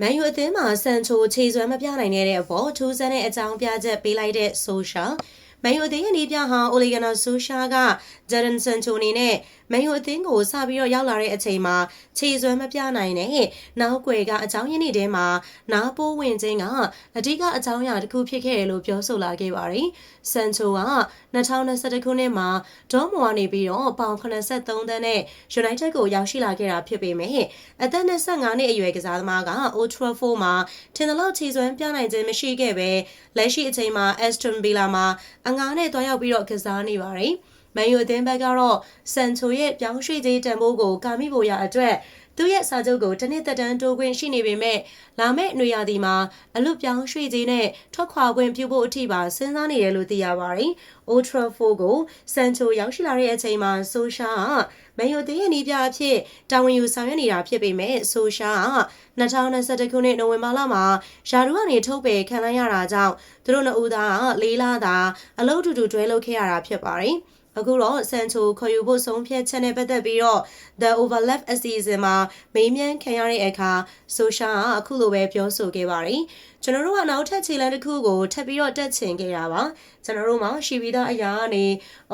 မန်ယူအသင်းမှာဆန်ချိုခြေစွမ်းမပြနိုင်တဲ့အပေါ်ထူးဆန်းတဲ့အကြောင်းပြချက်ပေးလိုက်တဲ့ဆိုရှာ မန်ယူအသင်းရဲ့နေပြဟောင်းအိုလီဂနာဆိုရှာကဂျယ်ဒန်ဆန်ချိုအနေနဲ့မန်ယူအသင်းကိုစပြီးတော့ရောက်လာတဲ့အချိန်မှာခြေစွမ်းမပြနိုင်တဲ့နောက်ွယ်ကအကြောင်းရင်းတွေထဲမှာနားပိုးဝင်ခြင်းကအဓိကအကြောင်းအရာတစ်ခုဖြစ်ခဲ့တယ်လို့ပြောဆိုလာခဲ့ပါတယ်။ဆန်ချိုက2021ခုနှစ်မှာဒေါ်မွာနေပြီးတော့ပေါင်83သန်းနဲ့ United ကိုရောက်ရှိလာခဲ့တာဖြစ်ပေမဲ့အသက်25နှစ်အရွယ်ကစားသမားက Old Trafford မှာထင်သလောက်ခြေစွမ်းပြနိုင်ခြင်းမရှိခဲ့ပဲလက်ရှိအချိန်မှာ Aston Villa မှာအငားနဲ့တွားရောက်ပြီးတော့ကစားနေပါတယ်။မန်ယူအသင်းဘက်ကတော့ဆန်ချိုရဲ့ပြောင်းရွှေ့ခြင်းတန်ဖိုးကိုကာမိဖို့ရအတွက် သူရဲ့စာချုပ်ကိုတစ်နှစ်သက်တမ်းတိုးခွင့်ရှိနေပေမဲ့လာမယ့်ຫນွေရာသီမှာအလွတ်ပြောင်းရွှေ့ခြင်းနဲ့ထွက်ခွာခွင့်ပြုဖို့အထိပါစဉ်းစားနေတယ်လို့သိရပါတယ်။ Old Trafford ကိုဆန်ချိုရောက်ရှိလာတဲ့အချိန်မှာဆိုရှာကမန်ယူသင်းရဲ့နီးပြအဖြစ်တာဝန်ယူဆောင်ရွက်နေတာဖြစ်ပေမဲ့ဆိုရှာက2021ခုနှစ်နိုဝင်ဘာလမှာယာရူကနေထုတ်ပယ်ခံလိုက်ရတာကြောင့်သူတို့နှစ်ဦးသားကလေးလာသာအလုပ်တူတူတွဲလုပ်ခဲ့ရတာဖြစ်ပါတယ်။အခုတော့ဆန်ချိုခေါ်ယူဖို့ဆုံးဖြတ်ချက်နဲ့ပတ်သက်ပြီးတော့ The Overlap အစီအစဉ်မှာမေးမြန်းခံရတဲ့အခါဆိုရှာကအခုလိုပဲပြောဆိုခဲ့ပါတယ်ကျွန်တော်တို့ကနောက်ထပ်ခြေလမ်းတစ်ခုကိုထပ်ပြီးတော့တက်ချင်ခဲ့တာပါကျွန်တော်တို့မှရှိပြီးသားအရာကနေ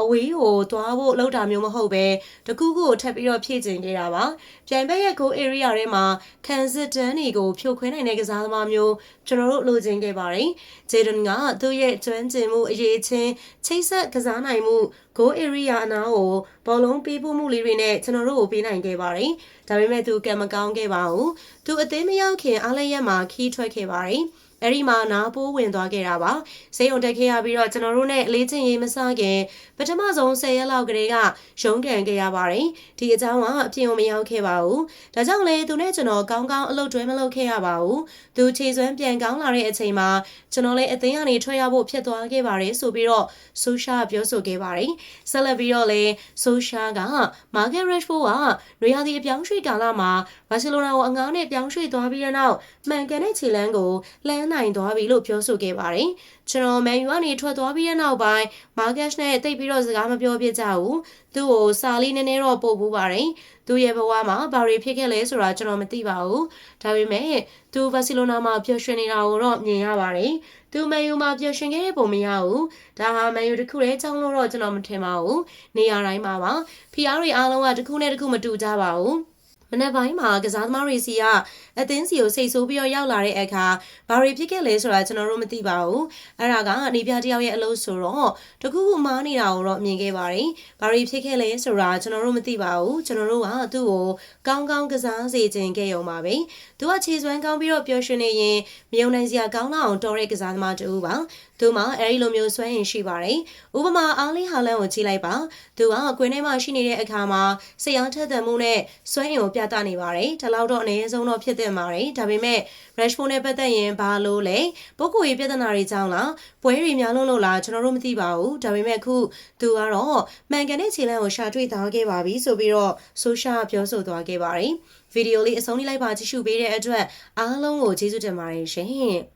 အဝေးကိုသွားဖို့လောက်တာမျိုးမဟုတ်ပဲတကူးကိုထပ်ပြီးတော့ဖြည့်ချင်ခဲ့တာပါပြိုင်ဘက်ရဲ့ goal area ထဲမှာခံစစ်တန်းတွေကိုဖြိုခွင်းနိုင်တဲ့ကစားသမားမျိုးကျွန်တော်တို့လိုချင်ခဲ့ပါတယ်ဂျေဒန်ကသူ့ရဲ့ကျွမ်းကျင်မှုအရေးချင်းချိတ်ဆက်ကစားနိုင်မှု goal area အနားကိုဘောလုံးပေးဖို့မှုလေးတွေနဲ့ကျွန်တော်တို့ကိုပေးနိုင်ခဲ့ပါတယ်ဒါပေမဲ့သူကံမကောင်းခဲ့ပါဘူးသူအသေးမရောက်ခင်အားလရက်မှာခီးထွက်ခဲ့ပါတယ်အဲ့ဒီမှာနားပိုးဝင်သွားခဲ့တာပါစိတ်ုံတက်ခဲ့ရပြီးတော့ကျွန်တော်တို့နဲ့အလေးချင်းရေးမစခင်ပထမဆုံး10ရက်လောက်ကလေးကရုံးကန်ခဲ့ရပါတယ်ဒီအကြောင်းကအပြင်းမရောက်ခဲ့ပါဘူးဒါကြောင့်လေသူနဲ့ကျွန်တော်ကောင်းကောင်းအလုပ်တွဲမလုပ်ခဲ့ရပါဘူးသူခြေစွမ်းပြန်ကောင်းလာတဲ့အချိန်မှာကျွန်တော်လည်းအသင်းကနေထွက်ရဖို့ဖြစ်သွားခဲ့ပါတယ်ဆိုပြီးတော့ဆိုရှာပြောဆိုခဲ့ပါတယ်ဆက်လက်ပြီးတော့လေဆိုရှာကမာဂက်ရက်ဖို့ကနွေရာသီအပြောင်းရွှေ့ကာလမှာဘာစီလိုနာကိုအငားနဲ့ပြောင်းရွှေ့သွားပြီးတဲ့နောက်မှန်ကန်တဲ့ခြေလမ်းကိုလှမ်းနိုင်သွားပြီလို့ပြောဆိုခဲ့ပါတယ်။ကျွန်တော်မန်ယူကနေထွက်သွားပြီးတဲ့နောက်ပိုင်းမာဂက်စ်နဲ့တိတ်ပြီးတော့စကားမပြောပြကြဘူး။သူ့ကိုစာလေးနည်းနည်းတော့ပို့ဘူးပါတယ်။သူ့ရဲ့ဘဝမှာဘာတွေဖြစ်ခဲ့လဲဆိုတာကျွန်တော်မသိပါဘူး။ဒါပေမဲ့သူဘာစီလိုနာမှာပျော်ရွှင်နေတာကိုတော့မြင်ရပါတယ်။သူမန်ယူမှာပျော်ရွှင်ခဲ့တဲ့ပုံမရဘူး။ဒါဟာမန်ယူတစ်ခုတည်းကြောင်းလို့တော့ကျွန်တော်မထင်ပါဘူး။နေရာတိုင်းမှာပါ။ဖီအားတွေအားလုံးကတစ်ခုနဲ့တစ်ခုမတူကြပါဘူး။ မနက်ပိုင်းမှာကစားသမားတွေစီကအသင်းစီကိုစိတ်ဆိုးပြီးတော့ရောက်လာတဲ့အခါဘာတွေဖြစ်ခဲ့လဲဆိုတာကျွန်တော်တို့မသိပါဘူးအဲ့ဒါကနေပြတယောက်ရဲ့အလုပ်ဆိုတော့တခုခုမားနေတာကိုတော့မြင်ခဲ့ပါတယ်ဘာတွေဖြစ်ခဲ့လဲဆိုတာကျွန်တော်တို့မသိပါဘူးကျွန်တော်တို့ကသူ့ကိုကောင်းကောင်းကစားစေခြင်းခဲ့ရုံပါပဲသူကခြေစွမ်းကောင်းပြီးတော့ပျော်ရွှင်နေရင်မယုံနိုင်စရာကောင်းလောက်အောင်တော်တဲ့ကစားသမားတူပါသူမှအဲဒီလိုမျိုးစွမ်းရင်ရှိပါတယ်ဥပမာအာလီဟာလန်ကိုကြည့်လိုက်ပါသူကကွင်းထဲမှာရှိနေတဲ့အခါမှာစရောင်းထက်သန်မှုနဲ့စွမ်းရင်ကိုပြသနေပါတယ်ဒါလောက်တော့အနည်းဆုံးတော့ဖြစ်သင့်ပါတယ်ဒါပေမဲ့ Rashford နဲ့ပတ်သက်ရင်ဘာလို့လဲပုဂ္ဂိုလ်ရေးပြဿနာတွေကြောင့်လားပွဲတွေများလို့လို့လားကျွန်တော်တို့မသိပါဘူးဒါပေမဲ့ခုသူကတော့မှန်ကန်တဲ့ခြေလမ်းကိုရှာတွေ့သွားခဲ့ပါပြီဆိုပြီးတော့ဆိုရှာပြောဆိုသွားခဲ့ပါတယ်ဗီဒီယိုလေးအဆုံးလေးလိုက်ပါကြည့်ရှုပေးတဲ့အတွက်အားလုံးကိုကျေးဇူးတင်ပါတယ်ရှင်